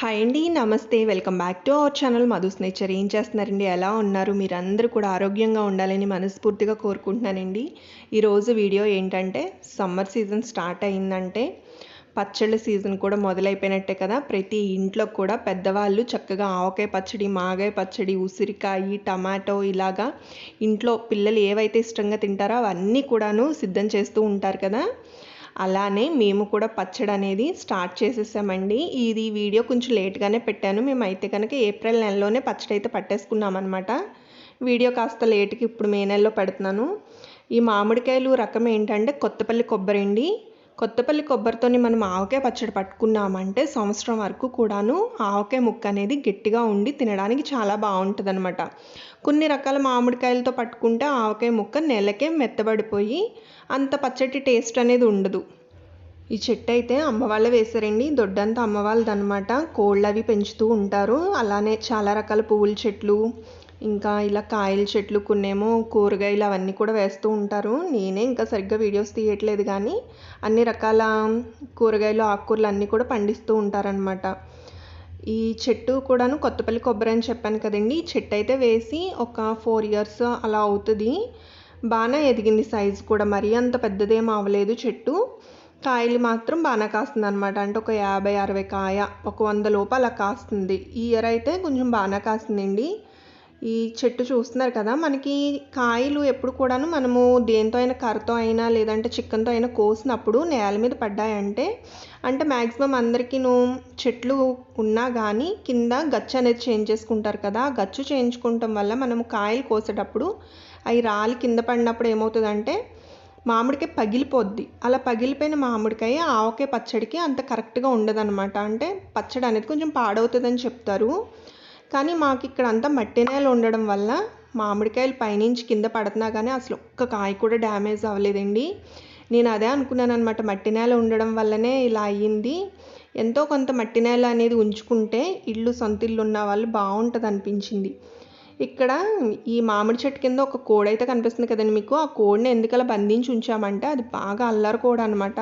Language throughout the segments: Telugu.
హాయ్ అండి నమస్తే. Welcome back to our channel Madhu's nature ఏం చేస్తున్నారండి? ఎలా ఉన్నారు? మీరందరూ కూడా ఆరోగ్యంగా ఉండాలని మనస్ఫూర్తిగా కోరుకుంటున్నానండి. ఈరోజు వీడియో ఏంటంటే సమ్మర్ సీజన్ స్టార్ట్ అయిందంటే పచ్చళ్ళ సీజన్ కూడా మొదలైపోయినట్టే కదా? ప్రతి ఇంట్లో కూడా పెద్దవాళ్ళు చక్కగా ఆవకాయ పచ్చడి మాగాయ పచ్చడి ఉసిరికాయ టమాటో ఇలాగా ఇంట్లో పిల్లలు ఏవైతే ఇష్టంగా తింటారో అవన్నీ కూడాను సిద్ధం చేస్తూ ఉంటారు కదా? అలానే మేము కూడా పచ్చడి అనేది స్టార్ట్ చేసేసామండి. ఇది వీడియో కొంచెం లేట్గానే పెట్టాను. మేమైతే కనుక ఏప్రిల్ నెలలోనే పచ్చడి అయితే పట్టేసుకున్నాం అనమాట వీడియో కాస్త లేట్కి ఇప్పుడు మే నెలలో పెడుతున్నాను. ఈ మామిడికాయలు రకం ఏంటంటే కొత్తపల్లి కొబ్బరి అండి. కొత్తపల్లి కొబ్బరితోని మనం ఆవకాయ పచ్చడి పట్టుకున్నామంటే సంవత్సరం వరకు కూడాను ఆవకాయ ముక్క అనేది గట్టిగా ఉండి తినడానికి చాలా బాగుంటుంది అనమాట కొన్ని రకాల మామిడికాయలతో పట్టుకుంటే ఆవకాయ ముక్క నెలకే మెత్తబడిపోయి అంత పచ్చటి టేస్ట్ అనేది ఉండదు. ఈ చెట్టు అయితే అమ్మ వాళ్ళే వేశారండి. దొడ్డంతా అమ్మవాళ్ళది అనమాట కోళ్ళు అవి పెంచుతూ ఉంటారు. అలానే చాలా రకాల పువ్వుల చెట్లు ఇంకా ఇలా కాయల చెట్లు కొన్నేమో కూరగాయలు అవన్నీ కూడా వేస్తూ ఉంటారు. నేనే ఇంకా సరిగ్గా వీడియోస్ తీయట్లేదు కానీ అన్ని రకాల కూరగాయలు ఆకుకూరలు అన్నీ కూడా పండిస్తూ ఉంటారనమాట ఈ చెట్టు కూడాను కొత్తపల్లి కొబ్బరి అని చెప్పాను కదండి. ఈ చెట్టు అయితే వేసి ఒక ఫోర్ ఇయర్స్ అలా అవుతుంది. బాగానే ఎదిగింది సైజు కూడా. మరీ అంత పెద్దదేం అవ్వలేదు చెట్టు. కాయలు మాత్రం బాగానే కాస్తుంది అనమాట అంటే ఒక యాభై అరవై కాయ ఒక వంద లోపు అలా కాస్తుంది. ఈ ఇయర్ అయితే కొంచెం బాగానే కాస్తుందండి. ఈ చెట్టు చూస్తున్నారు కదా మనకి కాయలు ఎప్పుడు కూడాను మనము దేంతో అయినా కర్రతో అయినా లేదంటే చికెన్తో అయినా కోసినప్పుడు నేల మీద పడ్డాయంటే అంటే మ్యాక్సిమం అందరికీ చెట్లు ఉన్నా కానీ కింద గచ్చు అనేది చేంజ్ చేసుకుంటారు కదా ఆ గచ్చు చేయించుకోవటం వల్ల మనము కాయలు కోసేటప్పుడు అవి రాలి కింద పడినప్పుడు ఏమవుతుందంటే మామిడికాయ పగిలిపోద్ది. అలా పగిలిపోయిన మామిడికాయ ఆవకాయ పచ్చడికి అంత కరెక్ట్గా ఉండదన్నమాట. అంటే పచ్చడి అనేది కొంచెం పాడవుతుందని చెప్తారు. కానీ మాకు ఇక్కడ అంతా మట్టి నేల ఉండడం వల్ల మామిడికాయలు పైనుంచి కింద పడుతున్నా కానీ అసలు ఒక్క కాయ కూడా డ్యామేజ్ అవ్వలేదండి. నేను అదే అనుకున్నాను అనమాట మట్టి నేల ఉండడం వల్లనే ఇలా అయ్యింది. ఎంతో కొంత మట్టి నేల అనేది ఉంచుకుంటే ఇల్లు సొంత ఇల్లు ఉన్న వాళ్ళు బాగుంటుంది అనిపించింది ఇక్కడ ఈ మామిడి చెట్టు కింద ఒక కోడి అయితే కనిపిస్తుంది కదండి మీకు. ఆ కోడిని ఎందుకలా బంధించి ఉంచామంటే అది బాగా అల్లరి కోడి అనమాట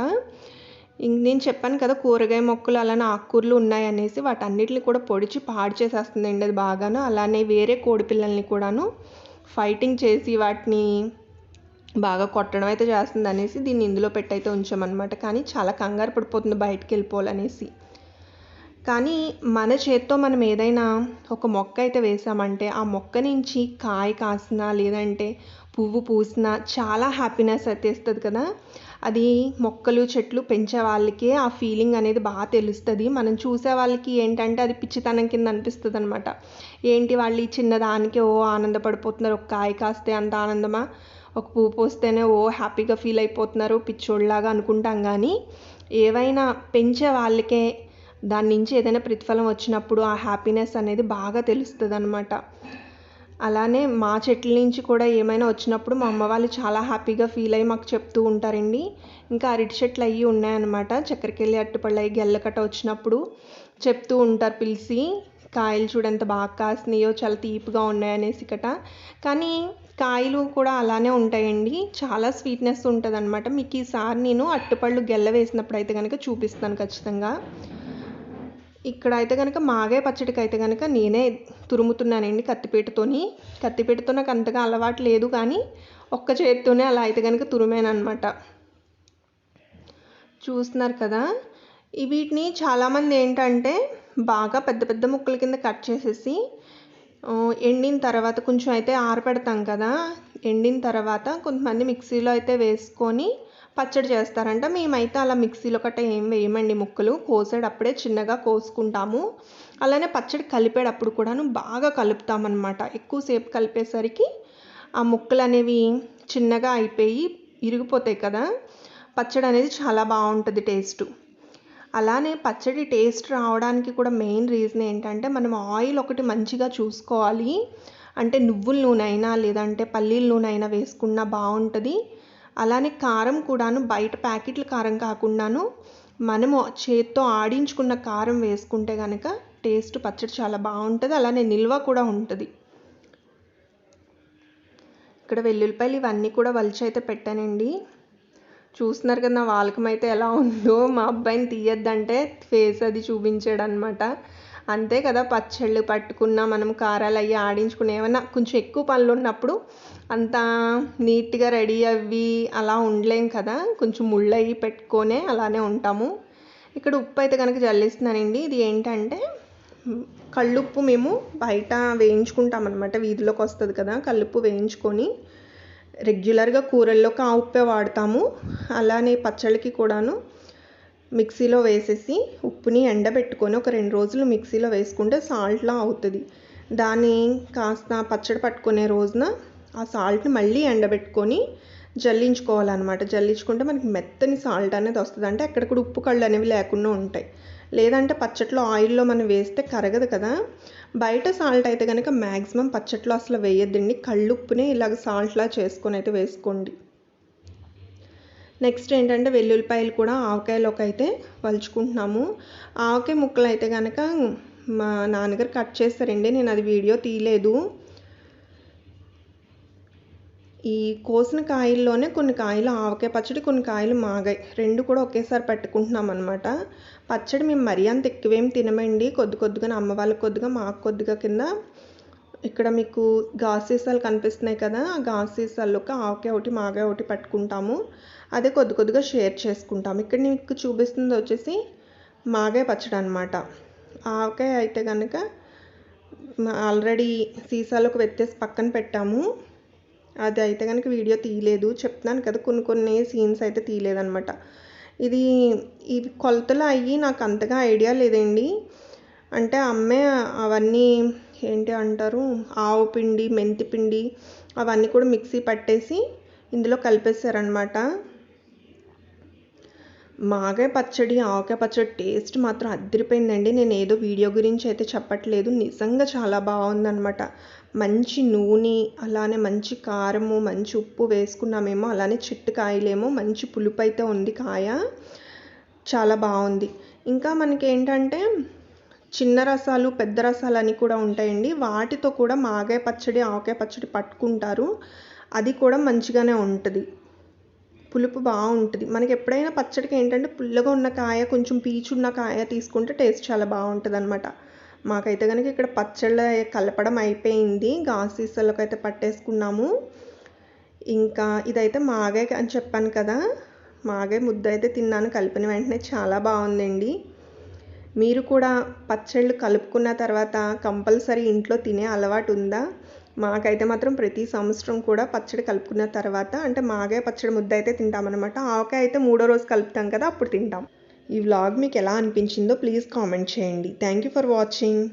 నేను చెప్పాను కదా కూరగాయ మొక్కలు అలానే ఆకుకూరలు ఉన్నాయనేసి వాటన్నిటిని కూడా పొడిచి పాడు చేసేస్తుందండి అది బాగాను. అలానే వేరే కోడి పిల్లల్ని కూడాను ఫైటింగ్ చేసి వాటిని బాగా కొట్టడం అయితే చేస్తుంది అనేసి దీన్ని ఇందులో పెట్టయితే ఉంచామన్నమాట. కానీ చాలా కంగారు పడిపోతుంది బయటకు వెళ్ళిపోవాలనేసి. కానీ మన చేత్తో మనం ఏదైనా ఒక మొక్క అయితే వేసామంటే ఆ మొక్క నుంచి కాయ కాసినా లేదంటే పువ్వు పూసినా చాలా హ్యాపీనెస్ అయితే ఇస్తుంది కదా. అది మొక్కలు చెట్లు పెంచే వాళ్ళకే ఆ ఫీలింగ్ అనేది బాగా తెలుస్తుంది. మనం చూసే వాళ్ళకి ఏంటంటే అది పిచ్చితనం కింద అనిపిస్తుంది అనమాట ఏంటి వాళ్ళు ఈ చిన్నదానికి ఓ ఆనందపడిపోతున్నారు ఒక కాయ కాస్తే అంత ఆనందమా? ఒక పువ్వు పోస్తేనే ఓ హ్యాపీగా ఫీల్ అయిపోతున్నారు పిచ్చోళ్ళలాగా అనుకుంటాం కానీ ఏవైనా పెంచే వాళ్ళకే దాని నుంచి ఏదైనా ప్రతిఫలం వచ్చినప్పుడు ఆ హ్యాపీనెస్ అనేది బాగా తెలుస్తుంది అనమాట అలానే మా చెట్ల నుంచి కూడా ఏమైనా వచ్చినప్పుడు మా అమ్మ వాళ్ళు చాలా హ్యాపీగా ఫీల్ అయ్యి మాకు చెప్తూ ఉంటారండి. ఇంకా అరటి చెట్లు అయ్యి ఉన్నాయన్నమాట. చక్కెరకెళ్ళి అట్టుపళ్ళు అయ్యి గెల్లకట్ట వచ్చినప్పుడు చెప్తూ ఉంటారు పిలిచి కాయలు చూడంత బాగా కాసినాయో చాలా తీపిగా ఉన్నాయనేసి కట. కానీ కాయలు కూడా అలానే ఉంటాయండి. చాలా స్వీట్నెస్ ఉంటుంది అనమాట మీకు ఈసారి నేను అట్టుపళ్ళు గెల్ల వేసినప్పుడు అయితే కనుక చూపిస్తాను ఖచ్చితంగా. ఇక్కడ అయితే కనుక మాగే పచ్చడికి అయితే కనుక నేనే తురుముతున్నానండి కత్తిపీటతోని. కత్తిపీటతో నాకు అంతగా అలవాటు లేదు కానీ ఒక్క చేతితోనే అలా అయితే కనుక తురిమానమాట చూస్తున్నారు కదా? వీటిని చాలామంది ఏంటంటే బాగా పెద్ద పెద్ద ముక్కల కింద కట్ చేసేసి ఎండిన తర్వాత కొంచెం అయితే ఆరపెడతాం కదా? ఎండిన తర్వాత కొంతమంది మిక్సీలో అయితే వేసుకొని పచ్చడి చేస్తారంట. మేమైతే అలా మిక్సీలో కట్ట ఏం వేయమండి ముక్కలు. కోసేటప్పుడే చిన్నగా కోసుకుంటాము. అలానే పచ్చడి కలిపేటప్పుడు కూడాను బాగా కలుపుతామన్నమాట. ఎక్కువసేపు కలిపేసరికి ఆ ముక్కలు అనేవి చిన్నగా అయిపోయి ఇరిగిపోతాయి కదా. పచ్చడి అనేది చాలా బాగుంటుంది టేస్ట్. అలానే పచ్చడి టేస్ట్ రావడానికి కూడా మెయిన్ రీజన్ ఏంటంటే మనం ఆయిల్ ఒకటి మంచిగా చూసుకోవాలి. అంటే నువ్వుల నూనె అయినా లేదంటే పల్లీల నూనె అయినా వేసుకున్నా బాగుంటుంది. అలానే కారం కూడాను బయట ప్యాకెట్ల కారం కాకుండాను మనము చేత్తో ఆడించుకున్న కారం వేసుకుంటే కనుక టేస్ట్ పచ్చడి చాలా బాగుంటుంది అలానే నిల్వ కూడా ఉంటుంది. ఇక్కడ వెల్లుల్లిపాయలు ఇవన్నీ కూడా వలిచి అయితే పెట్టానండి. చూస్తున్నారు కదా నా వాలకం అయితే ఎలా ఉందో మా అబ్బాయిని తీయద్దంటే ఫేస్ అది చూపించాడు అనమాట అంతే కదా పచ్చళ్ళు పట్టుకున్న మనం కారాలు అవి ఆడించుకున్న ఏమన్నా కొంచెం ఎక్కువ పనులు ఉన్నప్పుడు అంత నీట్గా రెడీ అవి అలా ఉండలేం కదా కొంచెం ముళ్ళు అయ్యి పెట్టుకొనే అలానే ఉంటాము. ఇక్కడ ఉప్పు అయితే కనుక జల్లిస్తున్నానండి. ఇది ఏంటంటే కళ్ళుప్పు మేము బయట వేయించుకుంటాం అనమాట వీధిలోకి వస్తుంది కదా కళ్ళుప్పు వేయించుకొని రెగ్యులర్గా కూరల్లోకి ఆ ఉప్పే వాడతాము. అలానే పచ్చళ్ళకి కూడాను మిక్సీలో వేసేసి ఉప్పుని ఎండబెట్టుకొని ఒక రెండు రోజులు మిక్సీలో వేసుకుంటే సాల్ట్లా అవుతుంది. దాన్ని కాస్త పచ్చడి పట్టుకునే రోజున ఆ సాల్ట్ని మళ్ళీ ఎండబెట్టుకొని జల్లించుకోవాలన్నమాట. జల్లించుకుంటే మనకి మెత్తని సాల్ట్ అనేది వస్తుంది. అంటే అక్కడ కూడా ఉప్పు కళ్ళు అనేవి లేకుండా ఉంటాయి. లేదంటే పచ్చట్లో ఆయిల్లో మనం వేస్తే కరగదు కదా. బయట సాల్ట్ అయితే కనుక మ్యాక్సిమం పచ్చట్లో అసలు వేయద్దండి. కళ్ళుప్పునే ఇలాగ సాల్ట్లా చేసుకొని అయితే వేసుకోండి. నెక్స్ట్ ఏంటంటే వెల్లుల్లిపాయలు కూడా ఆవకాయలోకి అయితే వలుచుకుంటున్నాము. ఆవకాయ ముక్కలు అయితే కనుక మా నాన్నగారు కట్ చేస్తారండి నేను అది వీడియో తీయలేదు. ఈ కోసిన కాయల్లోనే కొన్ని కాయలు ఆవకాయ పచ్చడి కొన్ని కాయలు మాగాయి. రెండు కూడా ఒకేసారి పెట్టుకుంటున్నాం అనమాట పచ్చడి మేము మరీ అంత ఎక్కువేం తినమండి. కొద్ది కొద్దిగా అమ్మ వాళ్ళకి కొద్దిగా మాకు కొద్దిగా కింద ఇక్కడ మీకు గాసీసాలు సీసాలు కనిపిస్తున్నాయి కదా ఆ గాసీసాల్లో ఒక ఆవకాయ ఒకటి మాగాయ ఒకటి పట్టుకుంటాము. అదే కొద్ది కొద్దిగా షేర్ చేసుకుంటాము. ఇక్కడ మీకు చూపిస్తుంది వచ్చేసి మాగాయ పచ్చడి అనమాట ఆవకాయ అయితే కనుక ఆల్రెడీ సీసాలోకి వెత్తేసి పక్కన పెట్టాము. అది అయితే కనుక వీడియో తీయలేదు. చెప్తున్నాను కదా కొన్ని కొన్ని సీన్స్ అయితే తీయలేదనమాట ఇది ఇది కొలతలు అయ్యి నాకు అంతగా ఐడియా లేదండి. అంటే అమ్మే అవన్నీ ఏంటి అంటారు? ఆవు పిండి మెంతి పిండి అవన్నీ కూడా మిక్సీ పట్టేసి ఇందులో కలిపేశారనమాట మాగాయ పచ్చడి ఆవకాయ పచ్చడి టేస్ట్ మాత్రం అదిరిపోయిందండి. నేను ఏదో వీడియో గురించి అయితే చెప్పట్లేదు. నిజంగా చాలా బాగుందనమాట మంచి నూనె అలానే మంచి కారము మంచి ఉప్పు వేసుకున్నామేమో అలానే చెట్టు కాయలేమో మంచి పులుపు అయితే ఉంది కాయ. చాలా బాగుంది. ఇంకా మనకి ఏంటంటే చిన్న రసాలు పెద్ద రసాలు అని కూడా ఉంటాయండి. వాటితో కూడా మాగాయ పచ్చడి ఆవకాయ పచ్చడి పట్టుకుంటారు. అది కూడా మంచిగానే ఉంటుంది. పులుపు బాగుంటుంది. మనకి ఎప్పుడైనా పచ్చడికి ఏంటంటే పుల్లగా ఉన్న కాయ కొంచెం పీచు ఉన్న కాయ తీసుకుంటే టేస్ట్ చాలా బాగుంటుంది అనమాట మాకైతే కనుక ఇక్కడ పచ్చళ్ళ కలపడం అయిపోయింది. గాజు సీసాలకు అయితే పట్టేసుకున్నాము. ఇంకా ఇదైతే మాగాయ అని చెప్పాను కదా. మాగాయ ముద్ద అయితే తిన్నాను. కలిపిన వెంటనే చాలా బాగుందండి. మీరు కూడా పచ్చళ్ళు కలుపుకున్న తర్వాత కంపల్సరీ ఇంట్లో తినే అలవాటు ఉందా? మాకైతే మాత్రం ప్రతి సంవత్సరం కూడా పచ్చడి కలుపుకున్న తర్వాత అంటే మాగాయ పచ్చడి ముద్ద అయితే తింటామన్నమాట. ఆవకాయ అయితే మూడో రోజు కలుపుతాం కదా అప్పుడు తింటాం. ఈ వ్లాగ్ మీకు ఎలా అనిపించిందో ప్లీజ్ కామెంట్ చేయండి. Thank you for watching.